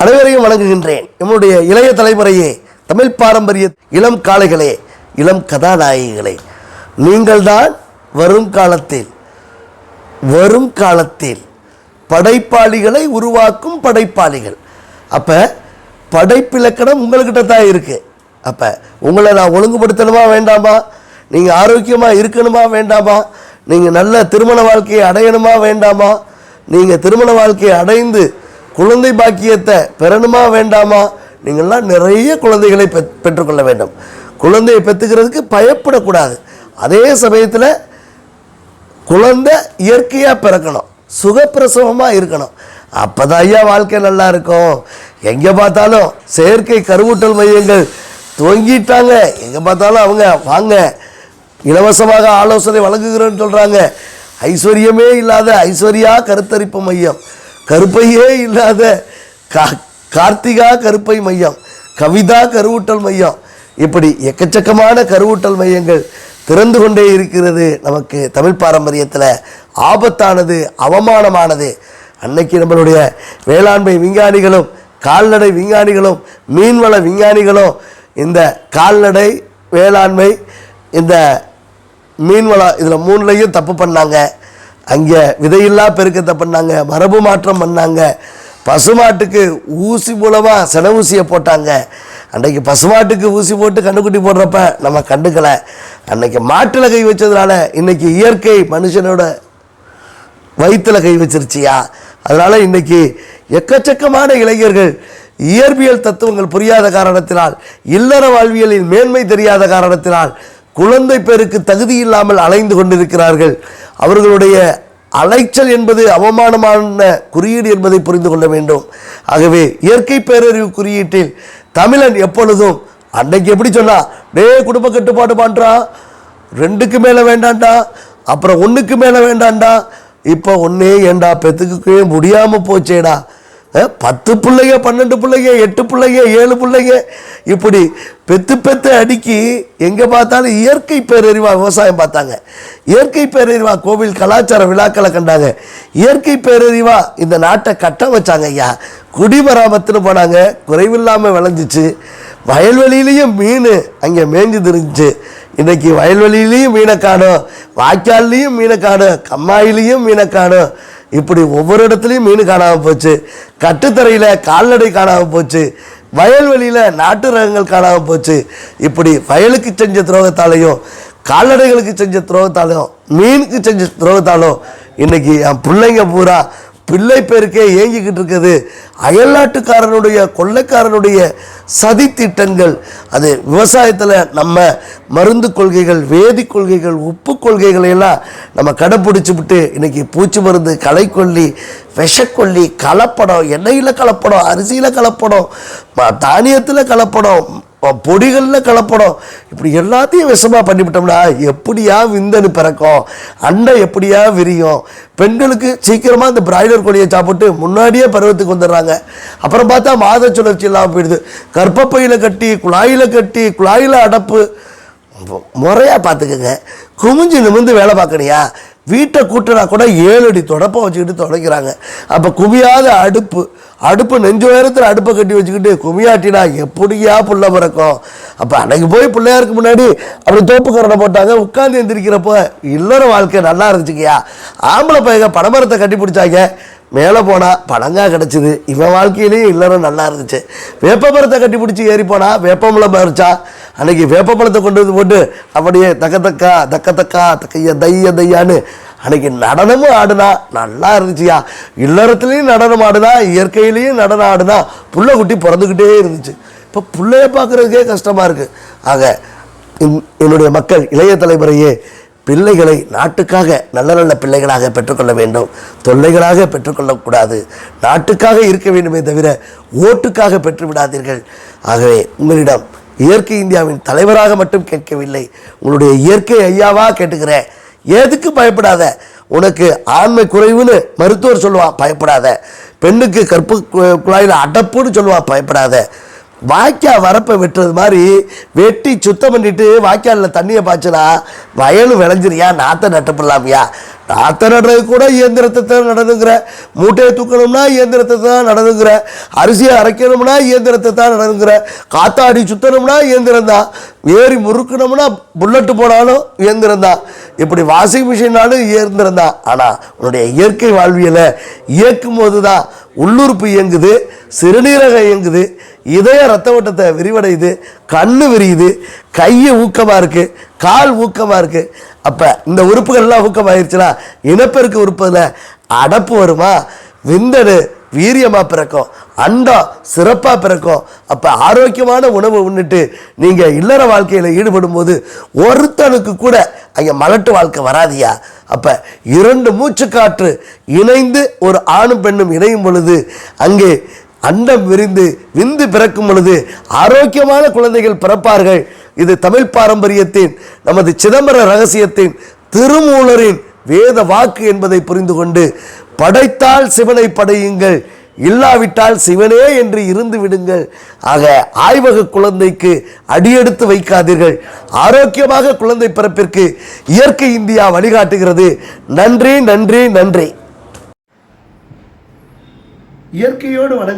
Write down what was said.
அனைவரையும் வணங்குகின்றேன். நம்முடைய இளைய தலைமுறையே தமிழ் பாரம்பரிய இளம் காளைகளே இளம் கதாநாயகிகளே. நீங்கள்தான் வரும் காலத்தில் வரும் காலத்தில் படைப்பாளிகளை உருவாக்கும் படைப்பாளிகள். அப்போ படைப்பிலக்கணம் உங்கள்கிட்ட தான் இருக்கு. அப்போ உங்களை நான் ஒழுங்குபடுத்தணுமா வேண்டாமா? நீங்கள் ஆரோக்கியமாக இருக்கணுமா வேண்டாமா? நீங்கள் நல்ல திருமண வாழ்க்கையை அடையணுமா வேண்டாமா? நீங்கள் திருமண வாழ்க்கையை அடைந்து குழந்தை பாக்கியத்தை பெறணுமா வேண்டாமா? நீங்கள்லாம் நிறைய குழந்தைகளை பெற் பெற்றுக்கொள்ள வேண்டும். குழந்தையை பெற்றுக்கிறதுக்கு பயப்படக்கூடாது. அதே சமயத்தில் குழந்தை இயற்கையாக பிறக்கணும். சுகப்பிரசவமாக இருக்கணும். அப்போ தான் ஐயா வாழ்க்கை நல்லா இருக்கும். எங்கே பார்த்தாலும் செயற்கை கருவூட்டல் மையங்கள் துவங்கிட்டாங்க. எங்கே பார்த்தாலும் அவங்க வாங்க. இலவசமாக ஆலோசனை வழங்குகிறோன்னு சொல்கிறாங்க ஐஸ்வர்யமே இல்லாத ஐஸ்வர்யா கருத்தரிப்பு மையம். கருப்பையே இல்லாத கா கார்த்திகா கருப்பை மையம் கவிதா கருவூட்டல் மையம். இப்படி எக்கச்சக்கமான கருவூட்டல் மையங்கள் திறந்து கொண்டே இருக்கிறது நமக்கு தமிழ் பாரம்பரியத்தில். ஆபத்தானது அவமானமானது. அன்னைக்கு நம்மளுடைய வேளாண்மை விஞ்ஞானிகளும் கால்நடை விஞ்ஞானிகளும் மீன்வள விஞ்ஞானிகளும் இந்த கால்நடை வேளாண்மை இந்த மீன்வளம் இதில் மூணுலையும் தப்பு பண்ணாங்க. அங்கே விதையில்லா பெருக்கத்தை பண்ணாங்க மரபு மாற்றம் பண்ணாங்க. பசுமாட்டுக்கு ஊசி மூலமாக சென ஊசியை போட்டாங்க. அன்றைக்கு பசுமாட்டுக்கு ஊசி போட்டு கண்டுக்குட்டி போடுறப்ப நம்ம கண்டுக்கலை. அன்னைக்கு மாட்டில் கை வச்சதுனால இன்னைக்கு இயற்கை மனுஷனோட வயிற்றில் கை வச்சிருச்சியா? அதனால் இன்னைக்கு எக்கச்சக்கமான இளைஞர்கள் இயற்பியல் தத்துவங்கள் புரியாத காரணத்தினால் இல்லற வாழ்வியலின் மேன்மை தெரியாத காரணத்தினால் குழந்தை பேருக்கு தகுதி இல்லாமல் அலைந்து கொண்டிருக்கிறார்கள். அவர்களுடைய அலைச்சல் என்பது அவமானமான குறியீடு என்பதை புரிந்து கொள்ள வேண்டும். ஆகவே இயற்கை பேரறிவு குறியீட்டில் தமிழன் எப்பொழுதும் அன்னைக்கு எப்படி சொன்னா டே குடும்ப கட்டுப்பாடு பண்ணுறான் ரெண்டுக்கு மேலே வேண்டாண்டா அப்புறம் ஒன்றுக்கு மேலே வேண்டாம்டா இப்போ ஒன்றே ஏண்டா பெத்துக்கவே முடியாமல் போச்சேடா பத்து பிள்ளைங்க பன்னெண்டு பிள்ளைங்க எட்டு பிள்ளைங்க ஏழு பிள்ளைங்க. இப்படி பெத்து பெத்து அடுக்கி எங்கே பார்த்தாலும் இயற்கை பேரறிவா விவசாயம் பார்த்தாங்க. இயற்கை பேரறிவா கோவில் கலாச்சார விழாக்களை கண்டாங்க. இயற்கை பேரறிவா இந்த நாட்டை கட்ட வச்சாங்க ஐயா. குடிமராமத்துன்னு போனாங்க. குறைவில்லாமல் விளைஞ்சிச்சு. வயல்வெளியிலையும் மீன் அங்கே மேய்ஞ்சு தெரிஞ்சுச்சு இன்னைக்கு வயல்வெளியிலையும் மீனை காணும். வாய்க்கால்லையும் மீனை காணும். கம்மாயிலையும் மீனை காணும். இப்படி ஒவ்வொரு இடத்துலையும் மீன் காணாமல் போச்சு. கட்டுத்தரையில் கால்நடை காணாமல் போச்சு. வயல்வெளியில் நாட்டு ரகங்கள் காணாமல் போச்சு. இப்படி வயலுக்கு செஞ்ச துரோகத்தாலையும் கால்நடைகளுக்கு செஞ்ச துரோகத்தாலையும் மீனுக்கு செஞ்ச துரோகத்தாலும் இன்றைக்கி என் பிள்ளைங்க பூரா பிள்ளை பேருக்கே ஏங்கிக்கிட்டு இருக்குது. அயல்நாட்டுக்காரனுடைய கொள்ளைக்காரனுடைய சதி திட்டங்கள். அது விவசாயத்தில் நம்ம மருந்து கொள்கைகள் வேதி கொள்கைகள் உப்பு கொள்கைகளை எல்லாம் நம்ம கடைப்பிடிச்சு விட்டு இன்னைக்கு பூச்சி மருந்து களைக்கொல்லி விஷக்கொல்லி கலப்படம் எண்ணெயில் கலப்படம் அரிசியில் கலப்படம் ம- தானியத்தில் கலப்படம் பொடிகளில் கலப்படம். இப்படி எல்லாத்தையும் விஷமாக பண்ணிவிட்டோம்னா எப்படியா விந்தணு பிறக்கும்? அண்டை எப்படியா விரியும்? பெண்களுக்கு சீக்கிரமாக இந்த பிராய்லர் கோழியை சாப்பிட்டு முன்னாடியே பருவத்துக்கு வந்துடுறாங்க. அப்புறம் பார்த்தா மாத சுழற்சி இல்லாமல் போயிடுது. கர்ப்பப்பையில் கட்டி குழாயில் கட்டி குழாயில் அடப்பு. முறையாக பார்த்துக்கோங்க. குமிஞ்சு நிமிந்து வேலை பார்க்கணியா? வீட்டை கூட்டினா கூட ஏழு அடி தொடப்பம் வச்சுக்கிட்டு தொடக்கிறாங்க. அப்போ குமியாத அடுப்பு அடுப்பு நெஞ்சு உயரத்தில் அடுப்பை கட்டி வச்சுக்கிட்டு குமியாட்டினா எப்படியா புள்ள பிறக்கும்? அப்போ அன்னைக்கு போய் பிள்ளையாருக்கு முன்னாடி அப்படி தோப்பு கரணை போட்டாங்க. உட்காந்து எந்திரிக்கிறப்போ இல்லற வாழ்க்கை நல்லா இருந்துச்சுக்கியா ஆம்பளை பையங்க பனைமரத்தை கட்டி பிடிச்சாங்க. மேலே போனால் பழங்கா கிடச்சிது. இவன் வாழ்க்கையிலேயும் இல்லறம் நல்லா இருந்துச்சு. வேப்பமரத்தை கட்டி பிடிச்சி ஏறி போனால் வேப்பமலம் பறிச்சா அன்னைக்கு வேப்பப்பழத்தை கொண்டு வந்து போட்டு அப்படியே தக்க தக்கா தக்க தக்கா தக்கைய தைய தையான்னு அன்னைக்கு நடனமும் ஆடுனா நல்லா இருந்துச்சுயா? இல்லறத்துலேயும் நடனம் ஆடுனா இயற்கையிலையும் நடனம் ஆடுனா புள்ள குட்டி பிறந்துக்கிட்டே இருந்துச்சு. இப்போ பிள்ளைய பார்க்குறதுக்கே கஷ்டமாக இருக்குது ஆக என்னுடைய மக்கள் இளைய தலைமுறையே பிள்ளைகளை நாட்டுக்காக நல்ல நல்ல பிள்ளைகளாக பெற்றுக்கொள்ள வேண்டும். தொல்லைகளாக பெற்றுக்கொள்ளக்கூடாது நாட்டுக்காக இருக்க வேண்டுமே தவிர ஓட்டுக்காக பெற்று விடாதீர்கள் ஆகவே உங்களிடம் இயற்கை இந்தியாவின் தலைவராக மட்டும் கேட்கவில்லை. உங்களுடைய இயற்கை ஐயாவா கேட்டுக்கிறேன். எதுக்கு பயப்படாத? உனக்கு ஆண்மை குறைவுன்னு மருத்துவர் சொல்லுவான் பயப்படாத. பெண்ணுக்கு கற்பு கு- குழாயில் அடப்புன்னு சொல்லுவான் பயப்படாத. வாய்க்கா வரப்பை வெட்டுறது மாதிரி வெட்டி சுத்தம் பண்ணிட்டு வாய்க்காலில் தண்ணியை பாய்ச்சினா வயலும் விளைஞ்சிரியா? நாற்றை நட்டப்படலாமியா? நாற்றை நடுறது கூட இயந்திரத்தை தான் நடந்துங்கிற மூட்டையை தூக்கணும்னா இயந்திரத்தை தான் நடந்துங்கிற அரிசியை அரைக்கணும்னா இயந்திரத்தை தான் நடந்துங்கிற காத்தாடி சுத்தணும்னா இயந்திரம் தான். ஏறி முறுக்கணும்னா புல்லட்டு போனாலும் இயந்திரம் தான். இப்படி வாஷிங் மிஷினாலும் இயந்திரம் தான். ஆனால் உன்னுடைய இயற்கை வாழ்வியலை இயக்கும் போது தான் உள்ளுறுப்பு இயங்குது சிறுநீரகம் இயங்குது இதய ரத்த ஓட்டத்தை விரிவடையுது கண்ணு விரியுது கையை ஊக்கமாக இருக்குது கால் ஊக்கமாக இருக்குது அப்போ இந்த உறுப்புகள்லாம் ஊக்கமாயிருச்சுன்னா இனப்பெருக்க உறுப்பில் அடப்பு வருமா? விந்தடு வீரியமாக பிறக்கும் அண்டம் சிறப்பாக பிறக்கும். அப்போ ஆரோக்கியமான உணவு உண்ணுட்டு நீங்கள் இல்லற வாழ்க்கையில் ஈடுபடும் போது ஒருத்தனுக்கு கூட அங்கே மலட்டு வாழ்க்கை வராதியா? அப்போ இரண்டு மூச்சுக்காற்று இணைந்து ஒரு ஆணும் பெண்ணும் இணையும் பொழுது அங்கே அண்டம் விரிந்து விந்து பிறக்கும் பொழுது ஆரோக்கியமான குழந்தைகள் பிறப்பார்கள். இது தமிழ் பாரம்பரியத்தின் நமது சிதம்பர ரகசியத்தின் திருமூலரின் வேத வாக்கு என்பதை புரிந்து கொண்டு படைத்தால் சிவனை படையுங்கள் இல்லாவிட்டால் சிவனே என்று இருந்து விடுங்கள். ஆக ஆய்வக குழந்தைக்கு அடியெடுத்து வைக்காதீர்கள். ஆரோக்கியமாக குழந்தை பிறப்பிற்கு இயற்கை இந்தியா வழிகாட்டுகிறது. நன்றி நன்றி நன்றி. இயற்கையோடு வணங்க